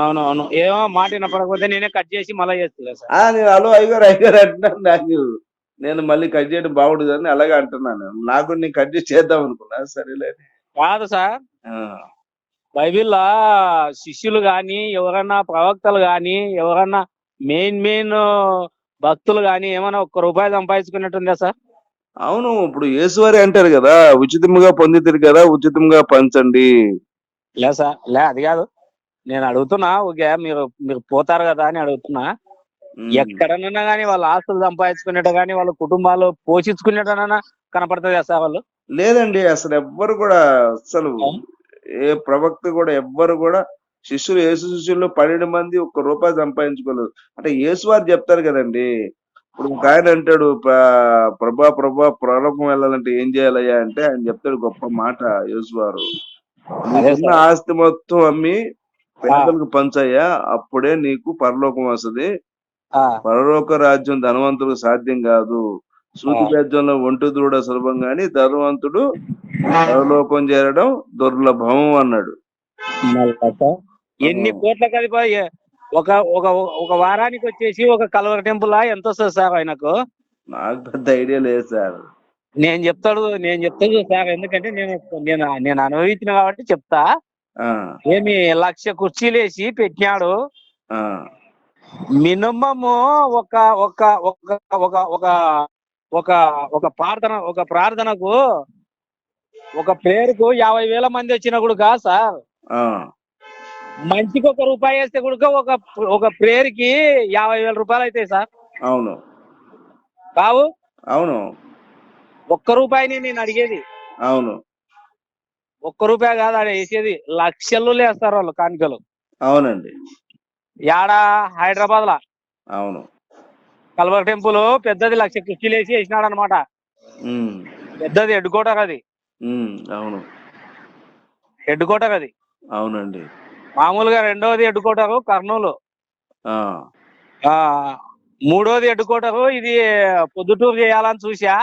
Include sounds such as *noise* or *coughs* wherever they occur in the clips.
అవును అవును అవును. ఏమో మాట వినపడకపోతే నేనే కట్ చేసి మళ్ళీ చేస్తున్నా సార్. ఆ నేను హలో అయ్యగారు అయ్యగారు అంటున్నాను నాకు నేను మళ్ళీ కట్ చేయడం బాగుండదు అని అలాగే అంటున్నాను. నాకు నేను కట్ చేసి చేద్దాం అనుకున్నా. సరేలే కాదు సార్. ఆ, బైబిల్లో శిష్యులు గాని ఎవరన్నా ప్రవక్తలు గాని ఎవరన్నా మెయిన్ మెయిన్ భక్తులు గాని ఏమైనా ఒక్క రూపాయి సంపాదించుకున్నట్టుందా సార్? అవును ఇప్పుడు యేసువారి అంటారు కదా ఉచితంగా పొందితిరు కదా ఉచితంగా పంచండి. లే సార్ లే అది కాదు. నేను అడుగుతున్నా ఓకే మీరు మీరు పోతారు కదా అని అడుగుతున్నా. ఉమ్. ఎక్కడన్నా కానీ వాళ్ళ ఆస్తులు సంపాదించుకునేట్టు కానీ వాళ్ళ కుటుంబాలు పోషించుకునేటన్నా కనపడుతుంది సార్ వాళ్ళు? లేదండి అసలు ఎవ్వరు కూడా అసలు ఏ ప్రవక్త కూడా ఎవ్వరు కూడా శిష్యులు యేసు శిష్యుల్లో పన్నెండు మంది ఒక్క రూపాయి సంపాదించుకోలేదు. అంటే యేసు వారు చెప్తారు కదండి ఇప్పుడు ఒక ఆయన అంటాడు "ప్ర- ప్రభా ప్రభా ప్రలోకం వెళ్ళాలంటే ఏం చేయాలయ్యా? అంటే ఆయన చెప్తాడు గొప్ప మాట యేసు వారు. ఆస్తి మొత్తం అమ్మి పేదలకు పంచయ్యా అప్పుడే నీకు పరలోకం వస్తది. పరలోక రాజ్యం ధనవంతుడు సాధ్యం కాదు. సూతి ఆ. బెజ్జంలో ఒంటి దూడ సులభం గాని ధనవంతుడు పరలోకం చేరడం దుర్లభం అన్నాడు. ఎన్ని కోట్ల కలిపి ఒక ఒక ఒక వారానికి వచ్చేసి ఒక కలవర టెంపుల్ ఎంత వస్తుంది సార్ ఆయనకు? నాకు పెద్ద ఐడియా లేదు సార్. నేను చెప్తాడు నేను చెప్తాడు సార్ ఎందుకంటే నేను నేను నేను అనుభవించిన కాబట్టి చెప్తా. ఏమి లక్ష కుర్చీలు వేసి పెట్టినాడు. ఆ, మినిమము ఒక ఒక ఒక ఒక ఒక ఒక ఒక ప్రార్థన ఒక ప్రార్థనకు ఒక ప్రేయర్కు యాభై వేల మంది వచ్చినా కూడా సార్. ఆ, మంచికి ఒక రూపాయి వేస్తే కూడా ఒక ఒక ప్రేయర్కి యాభై వేల రూపాయలు అవుతాయి సార్. అవును. కావు అవును. ఒక్క రూపాయిని నేను అడిగేది. అవును. ఒక్క రూపాయి కాదు ఆడ వేసేది లక్షలు లేస్తారు వాళ్ళు కానుకలు. అవునండి. యాడ? హైదరాబాద్ లా అవును. కల్వర్ టెంపుల్ పెద్దది లక్ష కుర్చీలు వేసి వేసినాడు అనమాట పెద్దది హెడ్ కోటర్ అది. అవును. హెడ్ కోటర్ అది. అవునండి. మామూలుగా రెండవది హెడ్ కోటరు కర్నూలు. మూడోది హెడ్ కోటరు ఇది పొద్దుటూరు చేయాలని చూసా.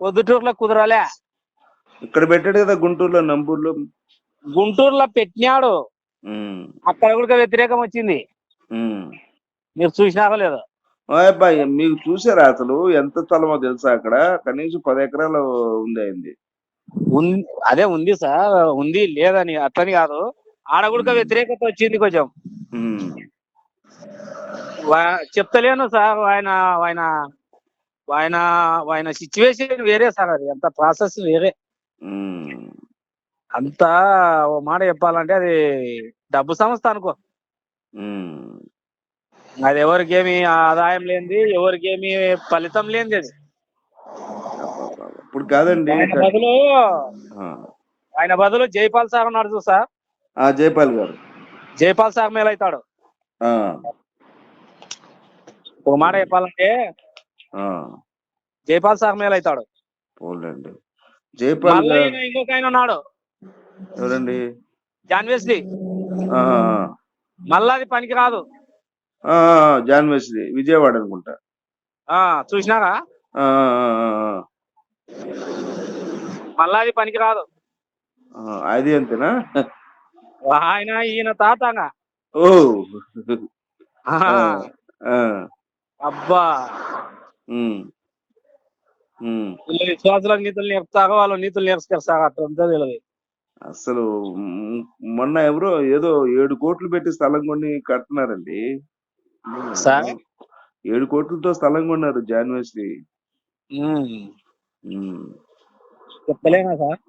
పొద్దుటూరులో కుదరలే. ఇక్కడ పెట్టాడు కదా గుంటూరులో నంబూరులో. గుంటూరులో పెట్టినాడు. అక్కడ కూడా వ్యతిరేకం వచ్చింది. మీరు చూసినారో లేదో. అబ్బాయి మీకు చూసారా అసలు? ఎంత స్థలమో తెలుసా అక్కడ? కనీసం పది ఎకరాలు ఉంది అయింది. అదే ఉంది సార్ ఉంది లేదని అట్లని కాదు. ఆడ కూడా వ్యతిరేకత వచ్చింది కొంచెం. చెప్తలేను సార్ ఆయన ఆయన ఆయన ఆయన సిచ్యువేషన్ వేరే సార్ అది. అంత ప్రాసెస్ వేరే. అంత ఓ మాట చెప్పాలంటే అది డబ్బు సంస్థ అనుకో. అది ఎవరికేమి ఆదాయం లేనిది ఎవరికేమి ఫలితం లేనిది అది. ఇప్పుడు కాదండి ఆయన బదులు. ఆయన బదులు జైపాల్ సార్ ఉన్నాడు చూసా జయపాల్ గారు. జైపాల్ సార్ మేలవుతాడు ఆ, ఒక మాట చెప్పాలంటే ఆ, జైపాల్ సార్ మేలవుతాడు పోన్లేండి. జయపాల్ ఇంకొక ఆయన ఉన్నాడు. ఎవరండి? John Wesley. మళ్ళా అది పనికి రాదు. జాన్ వెస్లీ విజయవాడ అనుకుంటా. ఆ చూసినారా. మళ్ళా అది పనికి రాదు. అది అంతేనా? ఆయన ఈయన తాతంగా ఓ. అబ్బా. విశ్వాసులకు నీతులు నేర్పుతారో వాళ్ళు నీతులు నేర్చుతారు సార్ అట్లా ఉంటుంది వీళ్ళది. అసలు మొన్న ఎవరో ఏదో ఏడు కోట్లు పెట్టి స్థలం కొని కడుతున్నారండి ఏడు కోట్లతో స్థలం కొన్నారు జాన్ వెస్లీ ఉమ్. ఉమ్. చెప్తలేనా సార్?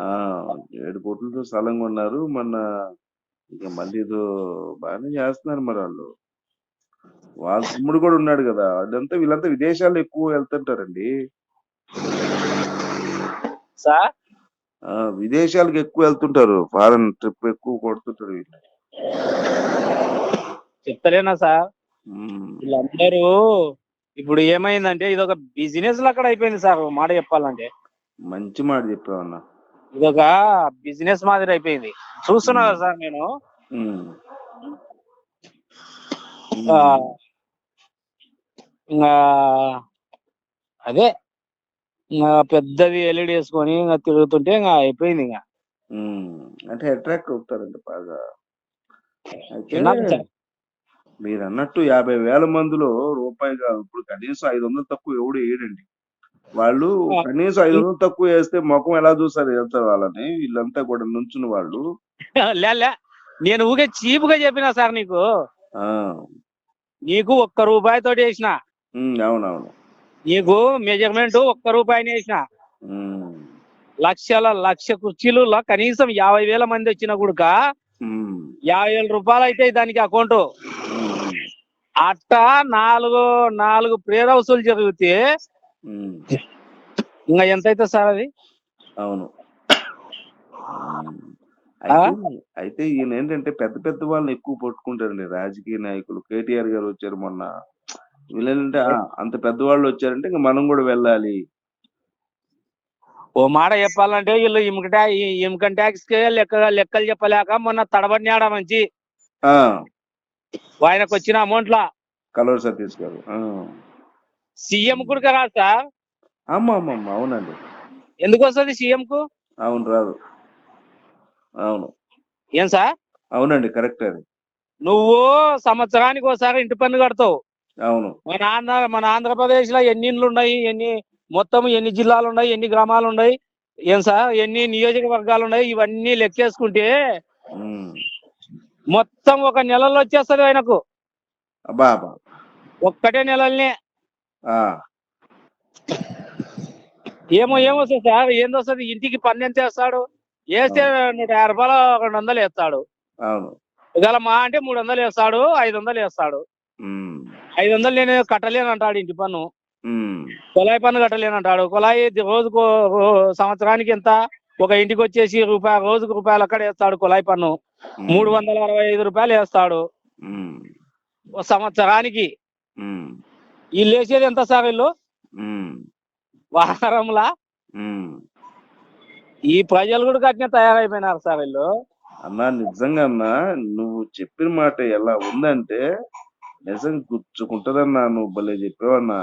ఆ ఏడు కోట్లతో స్థలం కొన్నారు మొన్న ఇక మళ్ళీ ఏదో బాగానే చేస్తున్నారు మరి వాళ్ళు. వాళ్ళ తమ్ముడు కూడా ఉన్నాడు కదా అదంతా వీళ్ళంతా విదేశాల్లో ఎక్కువ వెళ్తుంటారండి. సార్? విదేశాలకు ఎక్కువ వెళ్తుంటారు ఫారెన్ ట్రిప్ ఎక్కువ కొడుతుంటారు వీళ్ళు. చెప్తలేనా సార్. వీళ్ళందరూ ఇప్పుడు ఏమైందంటే ఇది ఒక బిజినెస్ అక్కడ అయిపోయింది సార్ మాట చెప్పాలంటే. మంచి మాట చెప్పావన్నా. ఇది ఒక బిజినెస్ మాదిరి అయిపోయింది. చూస్తున్నా సార్ నేను. అదే ఇంకా పెద్దది ఎల్ఈడి వేసుకొని ఇంకా తిరుగుతుంటే ఇంకా అయిపోయింది ఇంకా. అంటే అట్రాక్ట్ అవుతారండి బాగా. అయితే మీరు అన్నట్టు యాభై వేల మందిలో రూపాయిగా ఇప్పుడు కనీసం ఐదు వందలు తక్కువ ఎవడు వేయడండి. వాళ్ళు కనీసం ఐదు వందలు తక్కువ వేస్తే ముఖం ఎలా చూసారు వెళ్తారు వాళ్ళని? వీళ్ళంతా కూడా నుంచుని వాళ్ళు. *laughs* లే నేను ఊగే చీపుగా చెప్పినా సార్ నీకు. ఆ. నీకు ఒక్క రూపాయితో వేసిన ఉమ్, అవునవును. నీకు మెజర్మెంట్ ఒక్క రూపాయిని వేసిన లక్షల లక్ష కుర్చీలు కనీసం యాభై వేల మంది వచ్చిన కూడక యాభై వేల రూపాయలు అయితే దానికి అకౌంట్ అట్ట నాలుగు నాలుగు ప్రేర్ హౌసులు జరిగితే ఇంకా ఎంత అవుతుంది సార్ అది? అవును. అయితే ఈయన ఏంటంటే పెద్ద పెద్ద వాళ్ళని ఎక్కువ పట్టుకుంటారండి. రాజకీయ నాయకులు. కేటీఆర్ గారు వచ్చారు మొన్న. వీళ్ళేంటంటే ఆ, అంత పెద్దవాళ్ళు వచ్చారంటే ఇంకా మనం కూడా వెళ్ళాలి. ఓ మాట చెప్పాలంటే వీళ్ళు ఇమ్క ఇన్కమ్ ట్యాక్స్కి లెక్క లెక్కలు చెప్పలేక మొన్న తడబడినాడ మంచి? ఆయనకు వచ్చిన అమౌంట్ లా కలవర్ సతీష్ గారు. సీఎం కూడా రాదు సార్? అమ్మ అమ్మ అమ్మ, అవునండి. ఎందుకు వస్తుంది సీఎం కు అవును రాదు. అవును. ఏం సార్? అవునండి కరెక్ట్ అది. నువ్వు సంవత్సరానికి ఒకసారి ఇంటి పన్ను కడతావు. అవును. మన ఆంధ్ర మన ఆంధ్రప్రదేశ్లో ఎన్ని ఇండ్లు ఉన్నాయి ఎన్ని మొత్తం ఎన్ని జిల్లాలు ఉన్నాయి ఎన్ని గ్రామాలు ఉన్నాయి ఏం సార్? ఎన్ని నియోజకవర్గాలు ఉన్నాయి ఇవన్నీ లెక్కేసుకుంటే. మొత్తం ఒక నెలలో వచ్చేస్తది ఆయనకు. అబ్బా ఒక్కటే నెలల్నే. ఏమో ఏమొస్తుంది సార్ ఏందొస్తుంది ఇంటికి పన్ను ఎంత వేస్తాడు వేస్తే నూట యాభై రూపాయలు రెండు వందలు వేస్తాడు. అవును. ఒకవేళ మా అంటే మూడు వందలు వేస్తాడు ఐదు వందలు వేస్తాడు. ఐదు వందలు నేను కట్టలేను అంటాడు ఇంటి పన్ను. కుళాయి పన్ను కట్టలేను అంటాడు కుళాయి రోజుకు సంవత్సరానికి ఎంత? ఒక ఇంటికి వచ్చేసి రూపాయి రోజుకు రూపాయలు అక్కడ వేస్తాడు కుళాయి పన్ను. మూడు వందల అరవై ఐదు రూపాయలు వేస్తాడు. సంవత్సరానికి. వీళ్ళు వేసేది ఎంత సార్ వీళ్ళు? వారంలా. ఈ ప్రజలు కూడా కట్టిన తయారైపోయినారు సార్ వీళ్ళు. అన్నా నిజంగా అన్నా నువ్వు చెప్పిన మాట ఎలా ఉందంటే నిజం గుచ్చుకుంటదన్నా నువ్వు భలే చెప్పావన్నా.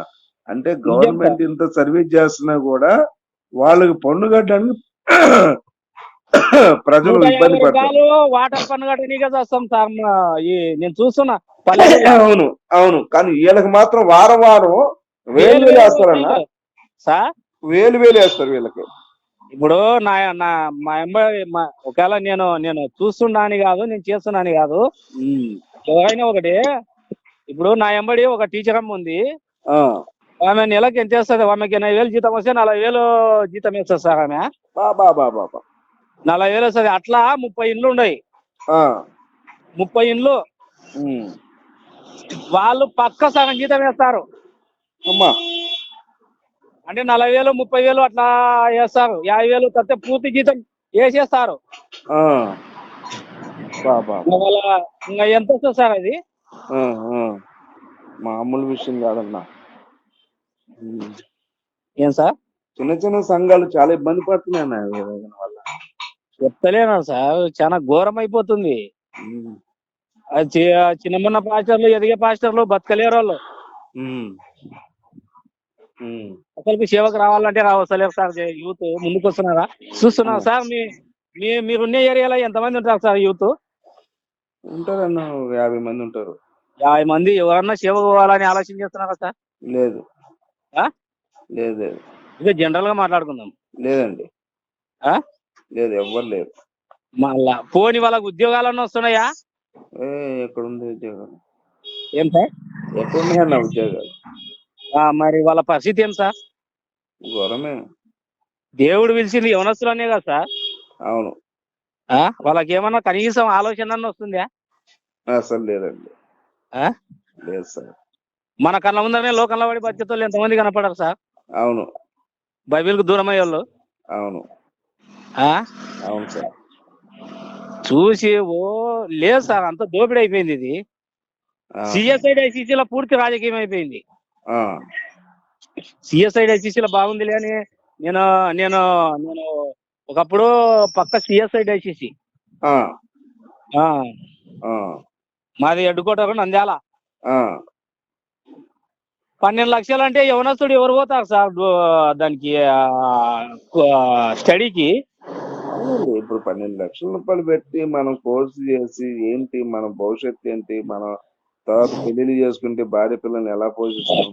అంటే గవర్నమెంట్ ఇంత సర్వీస్ చేస్తున్నా కూడా వాళ్ళకి పన్ను కట్టడానికి *coughs* ప్రజలు ఇబ్బంది పడతారు. వాటర్ పన్ను వస్తాం సార్ నేను చూస్తున్నా. *coughs* అవును అవును. కానీ వీళ్ళకి మాత్రం వారం వారం వేలు వేలు వేస్తారన్నా? సార్? వేలు వేలు వేస్తారు వీళ్ళకి. ఇప్పుడు నా నా మా అమ్మాయి ఒకవేళ నేను నేను చూస్తున్నాని కాదు నేను చేస్తున్నాని కాదు. ఎవరైనా ఒకటి ఇప్పుడు నా ఎంబడి ఒక టీచర్ అమ్మ ఉంది. ఆ, ఆమె నెలకి ఎంత వేస్తుంది ఆమెకి ఎనభై వేలు జీతం వస్తే నలభై వేలు జీతం వేస్తుంది సార్ ఆమె. బా బా బా బా బా. నలభై వేలు వస్తుంది. అట్లా ముప్పై ఇండ్లు ఉన్నాయి. ఆ, ముప్పై ఇండ్లు. వాళ్ళు పక్క సగం జీతం వేస్తారు. అమ్మా. అంటే నలభై వేలు ముప్పై వేలు అట్లా వేస్తారు. యాభై వేలు తప్పితే పూర్తి జీతం వేసేస్తారు. ఇంకా ఎంత వస్తుంది సార్ అది. మామూలు విషయం కాదన్నా. ఏం సార్? చిన్న చిన్న సంఘాలు చాలా ఇబ్బంది పడుతున్నాయి వల్ల. చెప్తలేను సార్? చాలా ఘోరం అయిపోతుంది. ఉమ్. అది చి- చిన్నమన్న పాస్టర్లు ఎదిగే పాస్టర్లు బతకలేరు వాళ్ళు. అసలు సేవకు రావాలంటే రావస్తలేరు సార్ యూత్. ముందుకు వస్తున్నారా చూస్తున్నా సార్ మీ మీ మీరున్న ఏరియాలో ఎంతమంది ఉంటారు సార్ యూత్? ఉంటారన్న యాభై మంది ఉంటారు. యాభై మంది ఎవరన్నా సేవ పోవాలని ఆలోచన చేస్తున్నారా సార్? లేదు. ఆ? లేదు లేదు. ఇదే జనరల్గా మాట్లాడుకుందాం. లేదండి. ఆ? లేదు ఎవ్వరు లేరు. మళ్ళా పోని వాళ్ళకి ఉద్యోగాలన్నా వస్తున్నాయా? ఏ ఎక్కడుంది ఉద్యోగాలు ఏం సార్? ఎక్కడున్నాయన్న ఉద్యోగాలు? ఆ, మరి వాళ్ళ పరిస్థితి ఏం సార్? ఘోరమే. దేవుడు పిలిచింది యవనస్తులనే కదా సార్? అవును. ఆ? వాళ్ళకి ఏమన్నా కనీసం ఆలోచన వస్తుందా? అసలు లేదండి? లేదు సార్. మన కళ్ళ ముందరనే లోకంలో పడి బతికేతోళ్ళు ఎంతమంది కనపడరు సార్? అవును. బైబిల్కు దూరం అయ్యోళ్ళు అవును. ఆ? అవును సార్. చూసి ఓ లేదు సార్ అంత దోపిడీ అయిపోయింది ఇది. ఆ. సిఎస్ఐ ఐసీసీలో పూర్తి రాజకీయం అయిపోయింది. ఆ. సిఎస్ఐ ఐసీసీలో బాగుంది అని నేను నేను నేను ఒకప్పుడు పక్క సిఎస్ఐ ఐసీసీ. మాది క్వార్టర్ నంద్యాల. పన్నెండు లక్షలు అంటే యవనస్తుడు ఎవరు పోతారు సార్? దానికి స్టడీకి. ఇప్పుడు పన్నెండు లక్షల రూపాయలు పెట్టి మనం కోర్సు చేసి ఏంటి మన భవిష్యత్తు ఏంటి మన తర్వాత పెళ్ళిళ్ళు చేసుకుంటే భార్య పిల్లల్ని ఎలా పోషిస్తాం?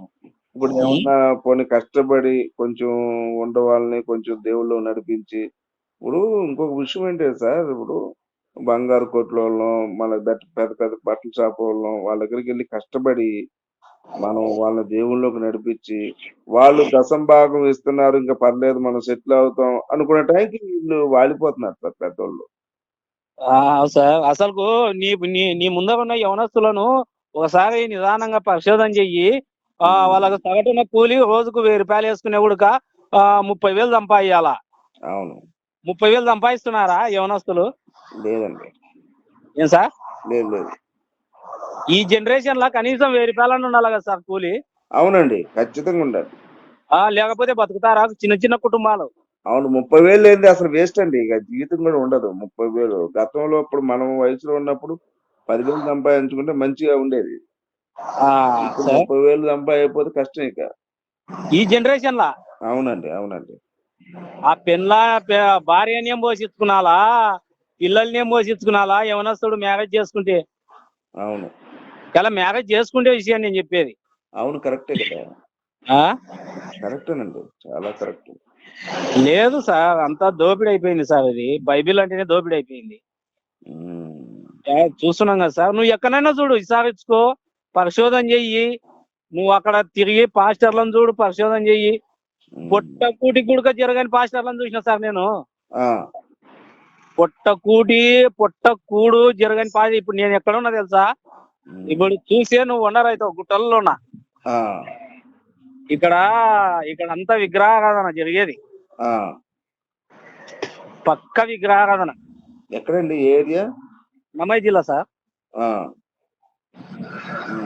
ఇప్పుడు ఏమన్నా పోనీ కష్టపడి కొంచెం ఉండవాళ్ళని కొంచెం దేవుళ్ళు నడిపించి ఇప్పుడు ఇంకొక విషయం ఏంటి సార్? ఇప్పుడు బంగారు కొట్ల వాళ్ళం మన పెద్ద పెద్ద బట్టల షాప్ వాళ్ళం వాళ్ళ దగ్గరికి వెళ్ళి కష్టపడి మనం వాళ్ళని దేవుళ్ళలోకి నడిపించి వాళ్ళు దశం భాగం ఇస్తున్నారు ఇంకా పర్లేదు మనం సెటిల్ అవుతాం అనుకునే టైంకి వీళ్ళు వాడిపోతున్నారు సార్ పెద్దోళ్ళు. ఆ, సార్ అసలు నీ నీ నీ ముందర ఉన్న యవనస్తులను ఒకసారి నిదానంగా పరిశోధన చెయ్యి. ఆ, వాళ్ళకు సగటున కూలి రోజుకు వెయ్యి రూపాయలు వేసుకునే కూడా ముప్పై వేలు సంపాదించాలా అవును. ముప్పై వేలు సంపాదిస్తున్నారా యవనస్తులు? లేదండి. ఏం సార్? లేదు లేదు. ఈ జనరేషన్ లా కనీసం వెయ్యి రూపాయలన్నా ఉండాలి కదా సార్ కూలి? అవునండి ఖచ్చితంగా ఉండాలి. ఆ లేకపోతే బతుకుతారా చిన్న చిన్న కుటుంబాలు? అవును ముప్పై వేలు లేనిది అసలు వేస్ట్ అండి. ఇక జీవితం కూడా ఉండదు. ముప్పై వేలు. గతంలో ఇప్పుడు మనం వయసులో ఉన్నప్పుడు పదివేలు సంపాదించుకుంటే మంచిగా ఉండేది. ఆ, ఇప్పుడు సార్. ముప్పై వేలు సంపాదించకపోతే కష్టం ఇక. ఈ జనరేషన్ లా? అవునండి అవునండి. ఆ పెళ్ళ భార్యని ఏం పోషించుకున్నాలా? పిల్లల్ని ఏం పోషించుకున్నాలా యవనస్తుడు మ్యారేజ్ చేసుకుంటే? అవును. ఇలా మ్యారేజ్ చేసుకుంటే విషయం నేను చెప్పేది. అవును కరెక్టే కదా. కరెక్టేనండి. చాలా కరెక్ట్. లేదు సార్ అంతా దోపిడీ అయిపోయింది సార్ ఇది బైబిల్ అంటేనే దోపిడీ అయిపోయింది చూస్తున్నాం కదా సార్. నువ్వు ఎక్కడైనా చూడు విచారించుకో పరిశోధన చెయ్యి. నువ్వు అక్కడ తిరిగి పాస్టర్లను చూడు పరిశోధన చెయ్యి. పొట్ట కూటి గుడక జరగని పాస్టర్లను చూసిన సార్ నేను. పొట్ట కూటి పొట్ట కూడు జరగని పాస్ ఇప్పుడు నేను ఎక్కడ ఉన్నా తెలుసా? ఇప్పుడు చూసే నువ్వు అవుతావు గుట్టల్లో ఉన్నా. ఇక్కడ ఇక్కడ అంతా విగ్రహారాధన జరిగేది. పక్క విగ్రహారాధన. ఎక్కడండి? ఏరియా? అన్నమయ్య జిల్లా సార్.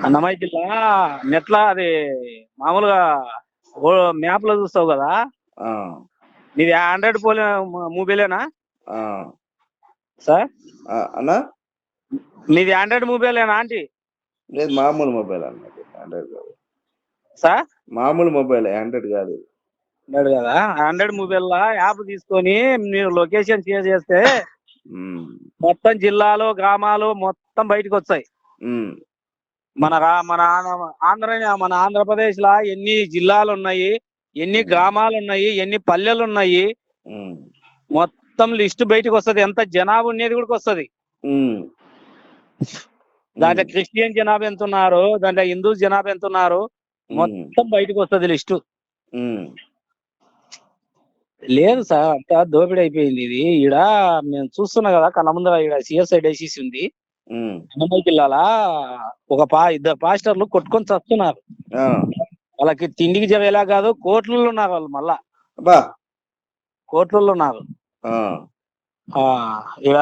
అన్నమయ్య జిల్లా నెట్ల అది మామూలుగా మ్యాప్లో చూస్తావు కదా? నీది ఆండ్రాయిడ్ పోలే మొబైలేనా? సార్? అన్నా? నీది ఆండ్రాయిడ్ మొబైలేనా ఆంటీ? లేదు మామూలు మొబైల్ అన్నది ఆండ్రాయిడ్ కాదు. సార్? మామూలు మొబైల్ ఆండ్రాయిడ్ కాదు. లేదు కదా? ఆండ్రాయిడ్ మొబైల్ లా యాప్ తీసుకొని మీరు లొకేషన్ షేర్ చేస్తే మొత్తం జిల్లాలు గ్రామాలు మొత్తం బయటకు వస్తాయి మన మన ఆంధ్ర- మన ఆంధ్రప్రదేశ్ లా ఎన్ని జిల్లాలు ఉన్నాయి ఎన్ని గ్రామాలు ఉన్నాయి ఎన్ని పల్లెలు ఉన్నాయి ఉమ్, మొత్తం లిస్ట్ బయటకు వస్తది. ఎంత జనాభా ఉండేది కూడా వస్తది. దాంట్లో క్రిస్టియన్ జనాభా ఎంత ఉన్నారు దాంట్లో హిందూ జనాభా ఎంత ఉన్నారు మొత్తం బయటకు వస్తది లిస్టు. లేదు సార్ అంతా దోపిడీ అయిపోయింది ఇది. ఈడ మేము చూస్తున్నా కదా కళ్ళ ముందర ఈడ సిఎస్ఐ డైసీస్ ఉంది. అన్నమయ్య జిల్లాల ఒక పా ఇద్దరు పాస్టర్లు కొట్టుకొని చస్తున్నారు. వాళ్ళకి తిండికి జవేలా కాదు కోట్లలో ఉన్నారు వాళ్ళు మళ్ళా. కోట్లలో ఉన్నారు. ఇక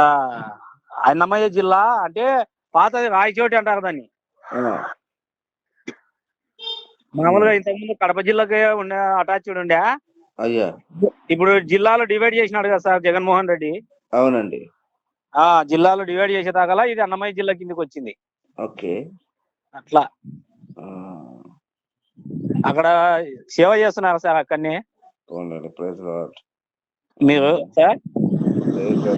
అన్నమయ్య జిల్లా అంటే పాతది రాయచోటి అంటారు దాన్ని. మామూలుగా ఇంతకుముందు కడప జిల్లాకే ఉండే అటాచ్డ్ ఉండే. అయ్యా. ఇప్పుడు జిల్లాలో డివైడ్ చేసినాడు కదా సార్ జగన్మోహన్ రెడ్డి. అవునండి. ఆ జిల్లాలో డివైడ్ చేసేదాకా ఇది అన్నమయ్య జిల్లా కిందకి వచ్చింది. ఓకే. అట్లా. అక్కడ సేవ చేస్తున్నారు సార్ అక్కడనే. మీరు సార్?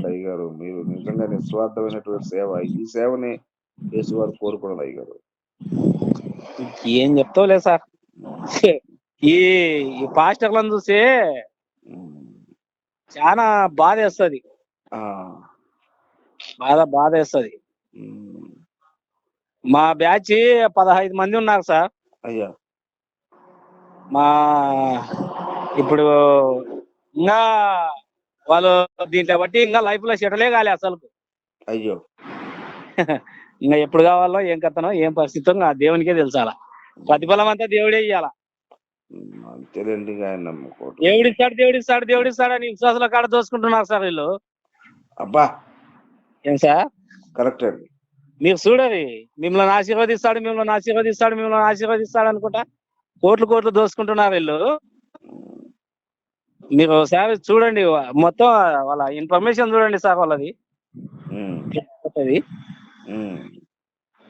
అయ్యగారు మీరు నిజంగా నిస్వార్థమైనటువంటి సేవ. ఈ సేవని యేసు వారు కోరుకున్నారు అయ్యగారు. ఏం చెప్తావులే సార్? ఈ ఈ పాస్టర్లను ఉమ్, చాలా బాధ వేస్తుంది. ఆ, బాధ బాధ వేస్తుంది. మా బ్యాచ్ పదహైదు మంది ఉన్నారు సార్. అయ్యా. మా ఇప్పుడు ఇంకా వాళ్ళు దీంట్లో బట్టి ఇంకా లైఫ్లో సెటిలే కాలే అసలు అయ్యో. ఇంకా ఎప్పుడు కావాలో ఏం కథనో ఏం పరిస్థితో ఇంకా దేవునికే తెలుసాల. ప్రతిఫలం అంతా దేవుడే ఇయ్యాల. అంతేలేండి దేవుడిస్తాడు దేవుడిస్తాడు దేవుడిస్తాడు అని విశ్వాసాల కాడ దోసుకుంటున్నారు సార్ వీళ్ళు. అబ్బా. ఏం సార్? కరెక్ట్. అండి మీరు చూడరి మిమ్మల్ని ఆశీర్వదిస్తాడు మిమ్మల్ని ఆశీర్వదిస్తాడు మిమ్మల్ని ఆశీర్వదిస్తాడు అనుకుంటా కోట్లు కోట్లు దోసుకుంటున్నారు వీళ్ళు. మీరు ఒకసారి చూడండి మొత్తం వాళ్ళ ఇన్ఫర్మేషన్ చూడండి సార్ వాళ్ళది. అది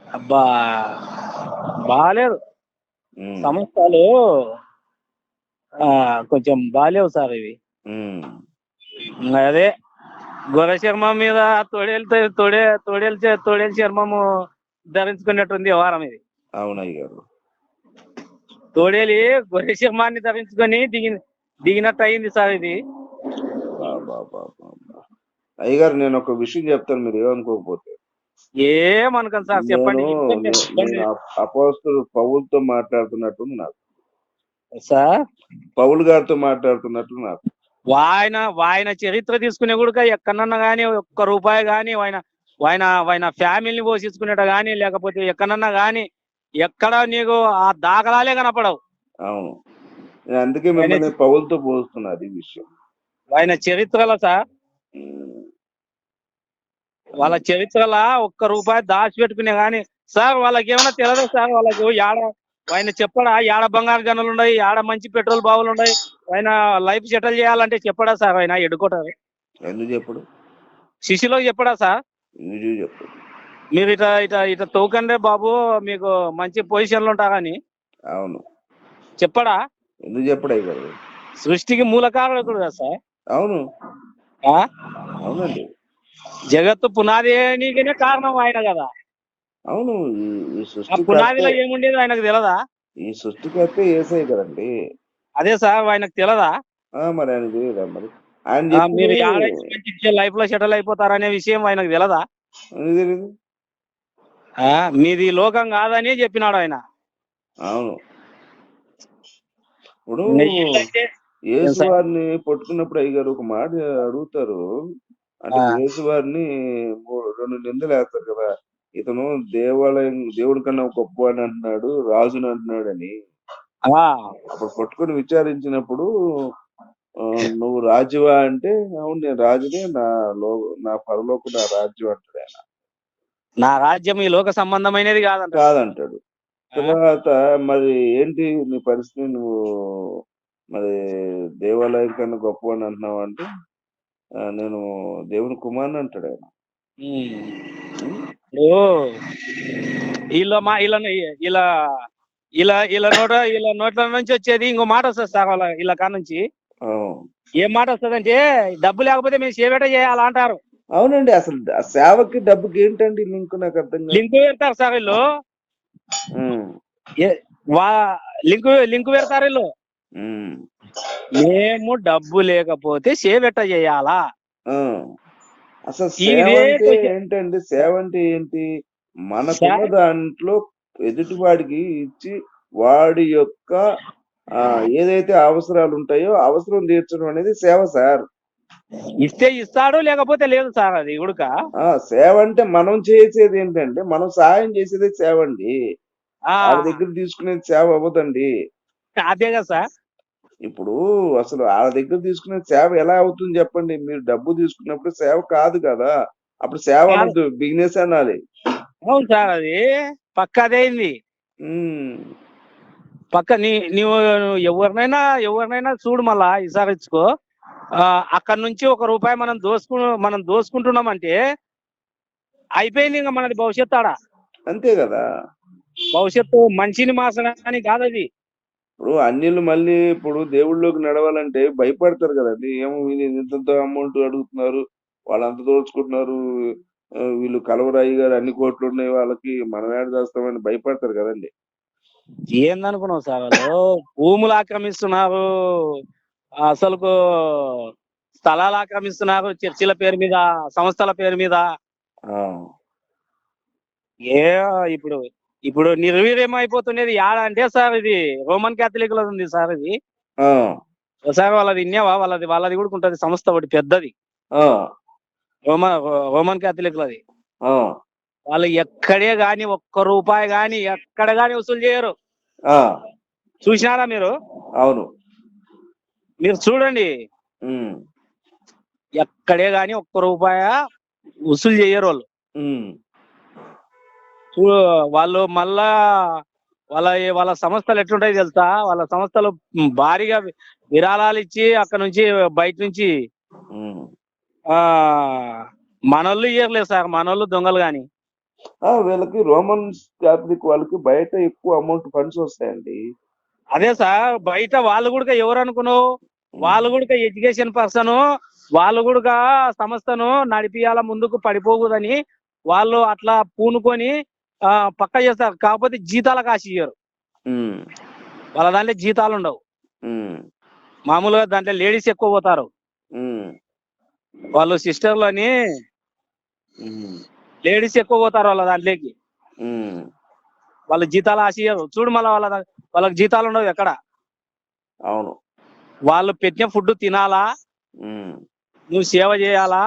అబ్బా బాగాలేదు సంస్థలు ఆ, కొంచెం బాగాలేవు సార్ ఇవి. అదే గొర్రె చర్మం మీద తొడేలు తొడే తొడేలు తొడేలు చర్మము ధరించుకున్నట్టుంది వ్యవహారం ఇది. అవును అయ్యగారు తోడేలి గొర్రె చర్మాన్ని ధరించుకొని దిగి దిగినట్టు అయింది సార్ ఇది. అయ్యగారు నేను ఒక విషయం చెప్తాను మీరు ఏమనుకోకపోతే. ఏమనుకోను సార్ చెప్పండి నేను చెప్తే నేను అప- అపోస్తలు పౌలతో మాట్లాడుతున్నట్టు నాకు. సార్? పౌల్ గారితో మాట్లాడుతున్నట్టు నాకు. ఆయన ఆయన చరిత్ర తీసుకునే కూడా ఎక్కడన్నా కానీ ఒక్క రూపాయి కానీ ఆయన ఆయన ఆయన ఫ్యామిలీని పోషించుకునేట కానీ లేకపోతే ఎక్కడన్నా కానీ ఎక్కడ నీకు ఆ దాఖలాలే కనపడవు. అవును. నేను అందుకే మిమ్మల్ని పౌలతో పోస్తున్నా అది విషయం. ఆయన చరిత్రలో సార్. వాళ్ళ చరిత్రలో ఒక్క రూపాయి దాచిపెట్టుకునే కానీ సార్ వాళ్ళకి ఏమైనా తెలియదు సార్ వాళ్ళకు? యాడ ఆయన చెప్పడా? యాడ బంగారు గనులు ఉన్నాయి? యాడ మంచి పెట్రోల్ బావులు ఉన్నాయి? ఆయన లైఫ్ సెటిల్ చేయాలంటే చెప్పడా సార్ ఆయన ఎడుకోటారు ఎందుకు చెప్పడు? శిష్యులో చెప్పడా సార్? చెప్పడు? మీరు ఇట ఇట ఇట తోకండే బాబు మీకు మంచి పొజిషన్లో ఉంటారని అవును. చెప్పడా? ఎందుకు చెప్పడు అయ్యగారు సృష్టికి మూలకారకుడు కదా సార్? అవును. ఆ? అవునండి. జగత్తు పునాదినికినే కారణం ఆయన కదా. అవును ఈ- పునాదిలో ఏముండేది ఆయనకు తెలియదా ఈ సృష్టికర్త ఏసై కదండి. అదే సార్ ఆయనకు తెలియదా ఆ, మరి ఆయన తెలియదా మరి? ఆయన మీరు లైఫ్లో సెటిల్ అయిపోతారనే విషయం ఆయనకు తెలీదు? మీది లోకం కాదని చెప్పినాడు ఆయన. అవును. ఇప్పుడు యేసు? వారిని పట్టుకున్నప్పుడు అయ్యగారు ఒక మాట అడుగుతారు. అంటే. యేసు వారిని రెండు నిందలు వేస్తారు కదా. ఇతను దేవాలయం దేవుడి కన్నా గొప్పవాడు అంటున్నాడు రాజుని అంటున్నాడు అని అప్పుడు పట్టుకొని విచారించినప్పుడు నువ్వు రాజువా అంటే అవును నేను రాజునే నా లో నా పరలోకు నా రాజ్యం అంటాడు ఆయన. నా రాజ్యం ఈ లోక సంబంధమైనది కాదంట కాదంటాడు. తర్వాత మరి ఏంటి నీ పరిస్థితి? నువ్వు మరి దేవాలయం కన్నా గొప్పవాడిని అంటున్నావు అంటే "ఆ, నేను దేవుని కుమారుని అంటాడు ఆయన. ఇప్పుడు ఇలా మా ఇలా ఇలా ఇలా ఇలా నోట ఇలా నోట్ల నుంచి వచ్చేది ఇంకో మాట వస్తుంది సార్ వాళ్ళ ఇలా కా నుంచి. అవును. ఏం మాట వస్తుందంటే డబ్బు లేకపోతే మేము సేవేట చేయాలా అంటారు. అవునండి అసలు సేవకి డబ్బుకి ఏంటండి లింక్ నాకు అర్థం కాదు. లింక్ పెడతారు సార్ వీళ్ళు. వా లింక్ లింక్ పెడతారు వీళ్ళు. మేము డబ్బు లేకపోతే సేవెట్ట చేయాలా. అసలు సేవ అంటే ఏంటండి? సేవ అంటే ఏంటి మనకున్న సేవ- దాంట్లో ఎదుటివాడికి ఇచ్చి వాడి యొక్క ఏదైతే అవసరాలు ఉంటాయో అవసరం తీర్చడం అనేది సేవ సార్. ఇస్తే ఇస్తాడు లేకపోతే లేదు సార్ అది ఉడక. ఆ సేవ అంటే మనం చేసేది ఏంటంటే మనం సహాయం చేసేది సేవ అండి. దగ్గర తీసుకునేది సేవ అవ్వదండి. అదే కదా సార్. ఇప్పుడు అసలు వాళ్ళ దగ్గర తీసుకునే సేవ ఎలా అవుతుంది చెప్పండి. మీరు డబ్బు తీసుకున్నప్పుడు సేవ కాదు కదా. అప్పుడు సేవ. అనొద్దు బిజినెస్ అనాలి. అవును సార్ అది. పక్క అదేంది పక్క నీ నీవు నువ్వు ఎవరినైనా ఎవరినైనా చూడు మళ్ళా విచారించుకో ఆ, అక్కడ నుంచి ఒక రూపాయి మనం దోసుకు మనం దోసుకుంటున్నామంటే అయిపోయింది ఇంకా మనది భవిష్యత్తు ఆడ. అంతే కదా. భవిష్యత్తు మనిషిని మార్చడానికి కాదు అది. ఇప్పుడు అన్యులు మళ్ళీ ఇప్పుడు దేవుళ్ళలోకి నడవాలంటే భయపడతారు కదండి ఏమో ఇంత అమౌంట్ అడుగుతున్నారు వాళ్ళు అంత దోచుకుంటున్నారు వీళ్ళు కలవరాయి గారు అన్ని కోట్లు ఉన్నాయి వాళ్ళకి మనం ఏడ చేస్తామని భయపడతారు కదండి. ఏందనుకున్నావు సార్ వాళ్ళు? భూములు ఆక్రమిస్తున్నారు. అసలుకు స్థలాలు ఆక్రమిస్తున్నారు చర్చిల పేరు మీద సంస్థల పేరు మీద. ఏ ఇప్పుడు ఇప్పుడు నిర్వీర్యం అయిపోతున్నది యాడ అంటే సార్ ఇది రోమన్ క్యాథలిక్లో ఉంది సార్ ఇది. సార్ వాళ్ళది ఇన్నేవా వాళ్ళది వాళ్ళది కూడా ఉంటది సంస్థ ఒకటి పెద్దది. ఆ, రోమన్ రోమన్ క్యాథలిక్ లది ఆ, వాళ్ళు ఎక్కడే గాని ఒక్క రూపాయి గాని ఎక్కడ గాని వసూలు చేయరు. ఆ, చూసినారా మీరు? అవును. మీరు చూడండి. ఎక్కడే గాని ఒక్క రూపాయ వసూలు చేయరు వాళ్ళు వాళ్ళు మళ్ళా వాళ్ళ వాళ్ళ సంస్థలు ఎట్లుంటాయి తెలుసా? వాళ్ళ సంస్థలు భారీగా విరాళాలు ఇచ్చి అక్కడ నుంచి బయట నుంచి. ఆ మనోళ్ళు ఇయ్యర్లేదు సార్. మనోళ్ళు దొంగలు గాని. ఆ, వీళ్ళకి రోమన్ క్యాథలిక్ వాళ్ళకి బయట ఎక్కువ అమౌంట్ ఫండ్స్ వస్తాయండి. అదే సార్. బయట వాళ్ళు కూడా ఎవరు అనుకున్నావు వాళ్ళు కూడా ఎడ్యుకేషన్ పర్సన్ వాళ్ళు కూడా సంస్థను నడిపియాల ముందుకు పడిపోకూడదని వాళ్ళు అట్లా పూనుకొని ఆ, పక్క చేస్తారు. కాకపోతే జీతాలకు ఆశ ఇయ్యరు. వాళ్ళ దాంట్లో జీతాలు ఉండవు. మామూలుగా దాంట్లో లేడీస్ ఎక్కువ పోతారు. వాళ్ళు సిస్టర్లని లేడీస్ ఎక్కువ పోతారు వాళ్ళ దాంట్లోకి. వాళ్ళ జీతాలు ఆశ చూడు మళ్ళీ వాళ్ళ వాళ్ళకి జీతాలు ఉండవు ఎక్కడ. అవును. వాళ్ళు పెట్టిన ఫుడ్ తినాలా? నువ్వు సేవ చేయాలా?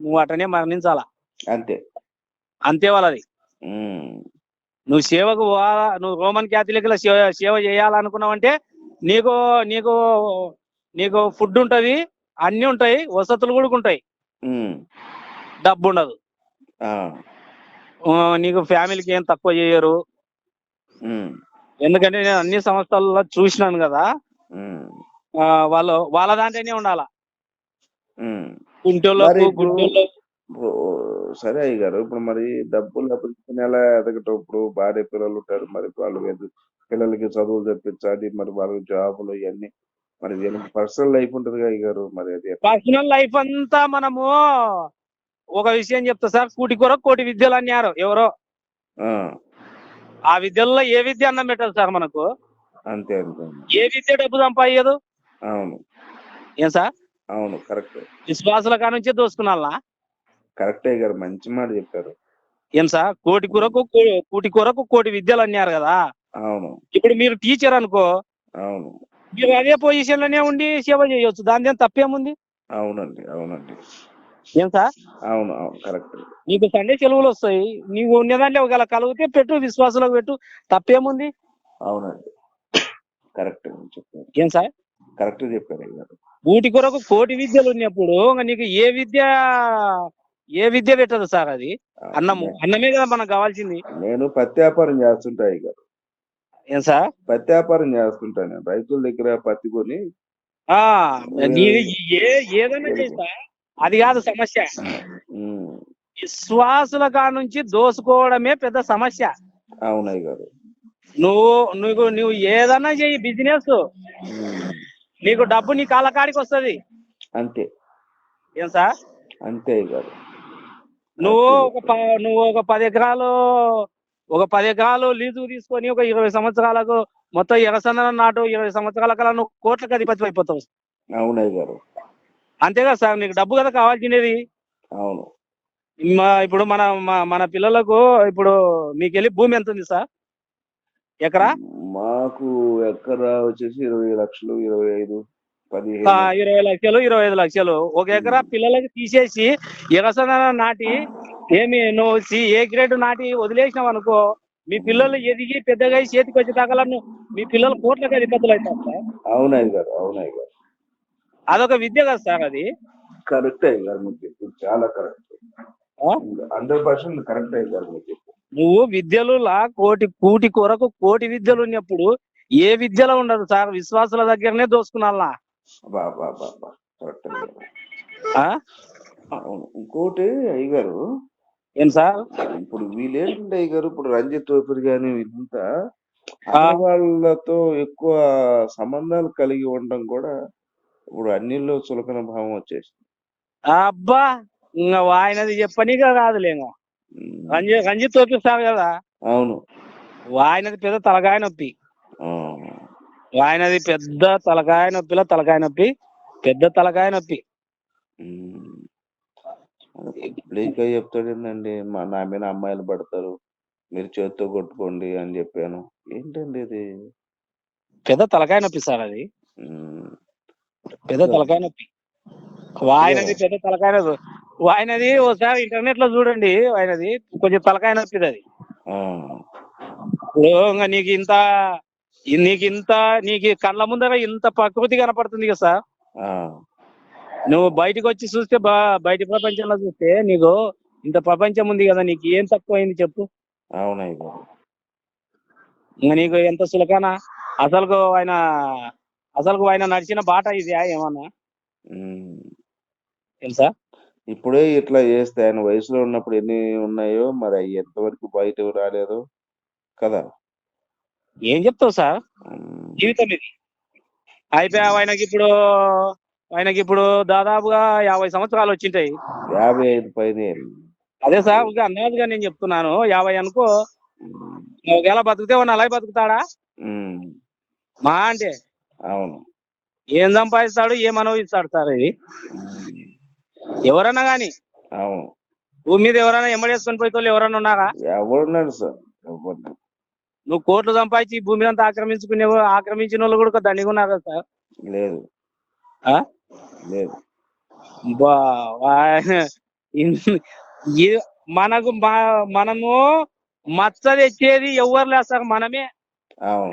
నువ్వు అటనే మరణించాలా? అంతే. అంతే వాళ్ళది. నువ్వు సేవకు పోవాలా? నువ్వు రోమన్ క్యాథలిక్ల సేవ సేవ చేయాలనుకున్నావంటే నీకు నీకు నీకు ఫుడ్ ఉంటది అన్ని ఉంటాయి వసతులు కూడా ఉంటాయి. డబ్బు ఉండదు. నీకు ఫ్యామిలీకి ఏం తక్కువ చేయరు. ఎందుకంటే నేను అన్ని సంస్థల్లో చూసినాను కదా వాళ్ళు వాళ్ళ దాంట్లోనే ఉండాల? సరే అయ్య గారు ఇప్పుడు మరి డబ్బులు డబ్బులు ఎలా ఎదగటం ఇప్పుడు భార్య పిల్లలు ఉంటారు మరి వాళ్ళు పిల్లలకి చదువులు తెప్పించాలి మరి వాళ్ళకి జాబులు ఇవన్నీ మరి వీళ్ళకి పర్సనల్ లైఫ్ ఉంటుంది అయ్య గారు మరి అది? పర్సనల్ లైఫ్ అంతా మనము ఒక విషయం చెప్తా సార్ కూటి కొరకు కోటి విద్యలు అన్నారు ఎవరో. ఆ, ఆ విద్యల్లో ఏ విద్య అన్నం పెట్టదు సార్ మనకు? అంతే అంతే ఏ విద్య డబ్బు సంపాదించదు అవును. ఏం సార్? అవును కరెక్ట్. విశ్వాసుల కానుంచే దోసుకున్నాలా కరెక్ట్ గారు మంచి మాట చెప్పారు. ఏం సార్? కోటి కొరకు కోటి కొరకు కోటి విద్యలు అన్నారు కదా? అవును. ఇప్పుడు మీరు టీచర్ అనుకో అవును. మీరు అదే పొజిషన్లోనే ఉండి సేవ చేయొచ్చు. దాని తప్పేముంది? అవునండి అవునండి. ఏం సార్? అవును అవును కరెక్ట్. నీకు సండే సెలవులు వస్తాయి. నీవు ఉన్నదాంట్లో ఒకవేళ కలిగితే పెట్టు విశ్వాసులకు పెట్టు. తప్పేముంది? అవునండి. కరెక్ట్ చెప్పారు. ఏం సార్? కరెక్ట్ చెప్పారు అయ్య గారు. వీటి కొరకు కోటి విద్యలు ఉన్నప్పుడు నీకు ఏ విద్య ఏ విద్య పెట్టదు సార్ అది? అన్నము. అన్నమే. కదా మనకు కావాల్సింది. నేను పత్తి వ్యాపారం చేస్తుంటా గారు. ఏం సార్? పత్తి వ్యాపారం చేస్తుంటాను నేను. రైతుల దగ్గర పత్తి కొని ఆ నీ ఏ ఏదైనా చేస్తా. అది కాదు సమస్య. విశ్వాసుల కాడ నుంచి దోసుకోవడమే పెద్ద సమస్య. అవునయ్య గారు. నువ్వు నువ్వు నువ్వు ఏదన్నా చెయ్యి బిజినెస్ నీకు డబ్బు నీ కాళ్ళ కాడికి వస్తుంది. అంతే. ఏం సార్? అంతే గారు నువ్వు ఒక నువ్వు ఒక పది ఎకరాలు ఒక పది ఎకరాలు లీజు తీసుకొని ఒక ఇరవై సంవత్సరాలకు మొత్తం ఎగసందనం నాటు ఇరవై సంవత్సరాల కల్లా నువ్వు కోట్లకు అధిపతి అయిపోతావు. అవునయ్య గారు. అంతే కదా సార్ నీకు డబ్బు కదా కావాల్సినది అవును. ఇప్పుడు మన మన పిల్లలకు ఇప్పుడు మీకు వెళ్ళి భూమి ఎంత ఉంది సార్? ఎకరా? మాకు ఎకరా వచ్చేసి ఇరవై లక్షలు ఇరవై ఐదు పదిహేను. ఇరవై లక్షలు ఇరవై ఐదు లక్షలు. ఒక ఎకరా పిల్లలకి తీసేసి ఎగసందనం నాటి ఏమి నువ్వు ఏ గ్రేడ్ నాటి వదిలేసినావు అనుకో మీ పిల్లలు ఎదిగి పెద్దగా చేతికి వచ్చే దాకా మీ పిల్లలు కోట్లకి అధిపతులు అవుతారు సార్. అవునయ్య గారు అవునయ్య గారు. అదొక విద్య కదా సార్ అది? కరెక్ట్ అయ్య గారు మీరు చాలా కరెక్ట్? హండ్రెడ్ పర్సెంట్ కరెక్ట్ అయ్య గారు మీరు నువ్వు విద్యలులా కోటి కూటి కొరకు కోటి విద్యలు ఉన్నప్పుడు ఏ విద్యలో ఉండదు సార్? విశ్వాసుల దగ్గరనే? అవును. ఇంకోటి అయ్య గారు ఏం సార్? ఇప్పుడు వీళ్ళేంటంటే అయ్య గారు ఇప్పుడు రంజిత్ తోపిరి కానీ వీళ్ళంతా. వాళ్ళతో ఎక్కువ సంబంధాలు కలిగి ఉండడం కూడా ఇప్పుడు అన్నిల్లో చులకన భావం వచ్చేసింది. అబ్బా! ఇంకా ఆయనది చెప్పనీగా కాదులే రంజిత్ రంజిత్ తోపిస్తారు కదా? అవును. ఆయనది పెద్ద తలకాయ నొప్పి. ఆ, ఆయనది పెద్ద తలకాయ నొప్పిలో తలకాయ నొప్పి పెద్ద తలకాయ నొప్పి. పబ్లిక్గా చెప్తాడేందండి మా నా మీద అమ్మాయిలు పడతారు మీరు చేత్తో కొట్టుకోండి అని చెప్పాను. ఏంటండి ఇది? పెద్ద తలకాయ నొప్పి సార్ అది. పెద్ద తలకాయ నొప్పి. ఆయనది పెద్ద తలకాయ ఆయనది ఒకసారి ఇంటర్నెట్లో చూడండి ఆయనది కొంచెం తలకాయ నొప్పిది అది. ఇంకా నీకు ఇంత నీకు ఇంత నీకు కళ్ళ ముందర ఇంత ప్రకృతి కనపడుతుంది కదా సార్. ఆ, నువ్వు బయటకు వచ్చి చూస్తే బా బయట ప్రపంచంలో చూస్తే నీకు ఇంత ప్రపంచం ఉంది కదా నీకు ఏం తక్కువైంది చెప్పు. గారు ఇంకా నీకు ఎంత సులకాన అసలుకు ఆయన అసలుకు ఆయన నడిచిన బాట ఇది ఏమన్నా. తెలుసా? ఇప్పుడే ఇట్లా చేస్తే ఆయన వయసులో ఉన్నప్పుడు ఎన్ని ఉన్నాయో మరి అవి ఎంతవరకు బయట రాలేదో కదా. ఏం చెప్తావు సార్? జీవితం ఇది. అయిపోయా ఆయనకి ఇప్పుడు ఆయనకి ఇప్పుడు దాదాపుగా యాభై సంవత్సరాలు వచ్చింటాయి. యాభై ఐదు పైన. అదే సార్ ఇంకా అన్నదిగా నేను చెప్తున్నాను. యాభై అనుకో. ఒకవేళ బతుకుతే అలాగే బతుకుతాడా? మా అంటే. అవును. ఏం సంపాదిస్తాడు ఏం అనుభవిస్తాడు సార్ ఇది? ఎవరన్నా గాని అవును. భూమి మీద ఎవరైనా ఎమ్మడేసుకొని పోయే వాళ్ళు ఎవరన్నా ఉన్నారా? ఎవరున్నాడు సార్? ఎవరు నువ్వు కోట్లు సంపాదించి ఈ భూమి అంతా ఆక్రమించుకునే ఆక్రమించిన వాళ్ళు కూడా దండిగా ఉన్నారు కదా సార్? లేదు. ఆ? లేదు. బా వా- ఇన్- ఈ- మనకు మా- మనము మచ్చ తెచ్చేది ఎవరు లేదు సార్? మనమే. అవును.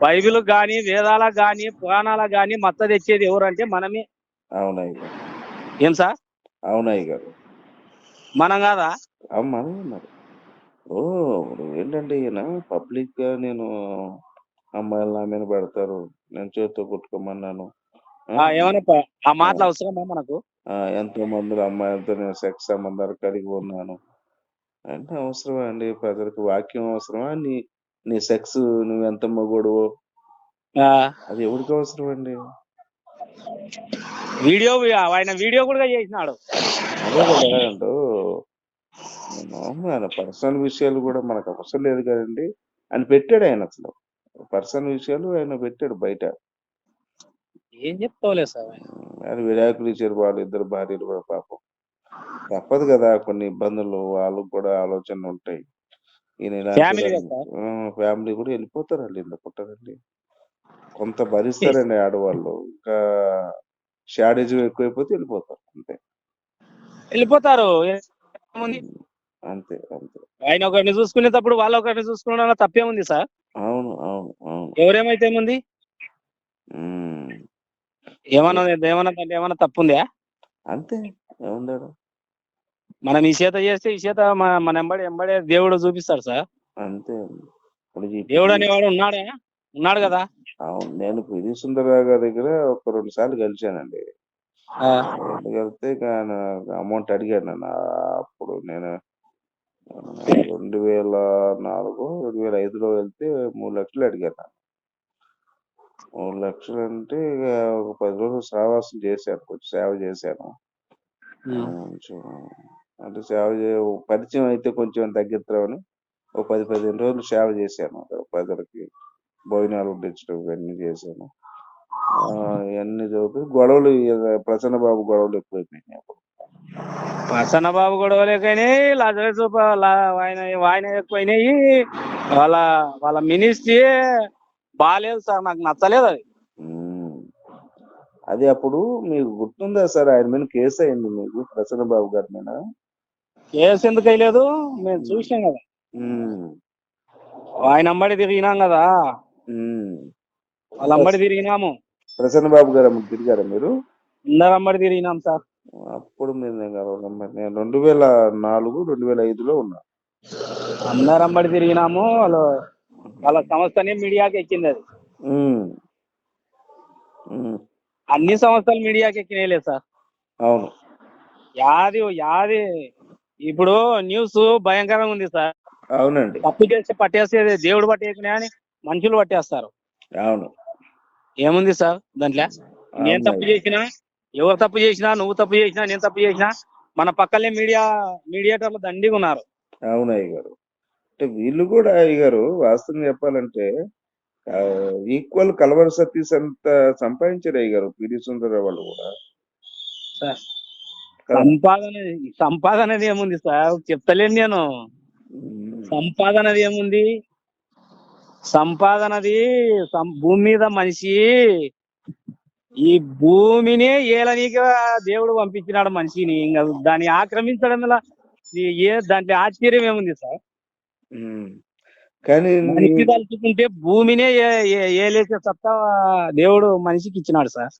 బైబిల్ గాని వేదాలకు గాని పురాణాలకు గాని మచ్చ తెచ్చేది ఎవరు అంటే మనమే. అవునయ్య గారు. ఏం సార్? అవునయ్య గారు. మనం కాదా? మనమే మరి. ఓ ఏంటంటే ఈయన పబ్లిక్గా నేను అమ్మాయిలు నా మీద పెడతారు. నేను చేతితో కొట్టుకోమన్నాను. ఏమన్నా ఆ మాటలు అవసరమా మనకు? ఎంతో మంది అమ్మాయిలతో నేను సెక్స్ సంబంధాలు కలిగి ఉన్నాను. అంటే అవసరమా అండి? ప్రజలకు వాక్యం అవసరమా? నీ నీ సెక్స్ నువ్వు ఎంత మగోడు ఆ, అది ఎవరికి అవసరం అండి? వీడియో ఆయన వీడియో కూడా చేసినాడు. ఆయన పర్సనల్ విషయాలు కూడా మనకు అవసరం లేదు కదండి. అని పెట్టాడు ఆయన అసలు. పర్సనల్ విషయాలు ఆయన పెట్టాడు బయట. ఏం చెప్తావులే సార్ ఆయన? విడాకులు ఇచ్చారు వాళ్ళు ఇద్దరు భార్యలు కూడా పాపం. తప్పదు కదా కొన్ని ఇబ్బందులు వాళ్ళకు కూడా ఆలోచనలు ఉంటాయి. ఈయన ఫ్యామిలీ కూడా వెళ్ళిపోతారు వాళ్ళు ఉంటారండి కొంత భరిస్తారండి ఆడవాళ్ళు. ఇంకా షాడేజ్ ఎక్కువైపోతే వెళ్ళిపోతారు అంతే. వెళ్ళిపోతారు? అంతే అంతే. ఆయన ఒకరిని చూసుకునేటప్పుడు వాళ్ళు ఒకరిని చూసుకునే తప్పేముంది సార్. అవును అవును అవును. ఎవరేమైతే ఏముంది. ఏమన్నా ఏమన్నా దాంట్లో ఏమన్నా తప్పు ఉందా అంతే ఏముందాడు. మనం ఈ చేత చేస్తే ఈ చేత మన ఎంబడి ఎంబడే దేవుడు చూపిస్తాడు సార్. అంతే. దేవుడు అనేవాడు ఉన్నాడా? ఉన్నాడు కదా? అవును. నేను పిది సుందరరావు గారి దగ్గర ఒక రెండు సార్లు కలిశానండి. కలిస్తే అమౌంట్ అడిగాడు నన్ను. ఆ- అప్పుడు నేను రెండు వేల నాలుగు రెండు వేల ఐదులో వెళ్తే మూడు లక్షలు అడిగాను. మూడు లక్షలు అంటే ఇక ఒక పది రోజులు సహవాసం చేశాను కొంచెం సేవ చేశాను. అంటే సేవ చే పరిచయం అయితే కొంచెం తగ్గిద్దామని ఒక పది పదిహేను రోజులు సేవ చేశాను. ప్రజలకి భోజనాలు వడ్డించడం ఇవన్నీ చేశాను ఆ, ఇవన్నీ చదువుతూ గొడవలు ప్రసన్న బాబు గొడవలు ఎక్కువైపోయినాయి అప్పుడు. ప్రసన్న బాబు గొడవలేకైనాయి లజరస్ ఆయన ఆయన ఎక్కువైనాయి. వాళ్ళ వాళ్ళ మినిస్ట్రీ బాగాలేదు సార్ నాకు నచ్చలేదు అది. అది అప్పుడు మీకు గుర్తుందా సార్ ఆయన మీద కేసు అయింది మీకు ప్రసన్న బాబు గారి మీద? కేసు ఎందుకు వేయలేదు మేము చూసినాం కదా. ఆయన అమ్మడి తిరిగినాం కదా. వాళ్ళ అమ్మడి తిరిగినాము. ప్రసన్న బాబు గారు తిరిగారా మీరు? అందరు అమ్మడి తిరిగినాం సార్. అప్పుడు మీరు నేను రెండు వేల నాలుగు రెండు వేల ఐదులో ఉన్నా. అందరు అమ్మడి తిరిగినాము వాళ్ళు వాళ్ళ సంస్థనే మీడియాకి ఎక్కింది అది. అన్ని సంస్థలు మీడియాకి ఎక్కినాయిలే సార్. అవును. యాది యాది ఇప్పుడు న్యూస్ భయంకరంగా ఉంది సార్. అవునండి. తప్పు చేస్తే పట్టేసేది దేవుడు పట్టేసినా అని మనుషులు పట్టేస్తారు. అవును. ఏముంది సార్ దాంట్లో? నేను తప్పు చేసినా ఎవరు తప్పు చేసినా నువ్వు తప్పు చేసినా నేను తప్పు చేసినా మన పక్కనే మీడియా మీడియేటర్లు దండిగా ఉన్నారు. అవును అయ్య గారు అంటే వీళ్ళు కూడా అయ్య గారు వాస్తవం చెప్పాలంటే ఈక్వల్ కలవర సతీష్ అంత సంపాదించారు అయ్య గారు పిడి సుందర వాళ్ళు కూడా. సంపాదన సంపాదనది ఏముంది సార్? చెప్తలేను నేను. ఉమ్. సంపాదనది ఏముంది? సంపాదనది భూమి మీద మనిషి ఈ భూమిని ఏలనీగా దేవుడు పంపించినాడు మనిషిని. ఇంకా దాన్ని ఆక్రమించడం ఏ దాంట్లో ఆశ్చర్యం ఏముంది సార్. కానీ మనిషి తలుచుకుంటే భూమినే ఏలేసే సత్తా దేవుడు మనిషికి ఇచ్చినాడు సార్.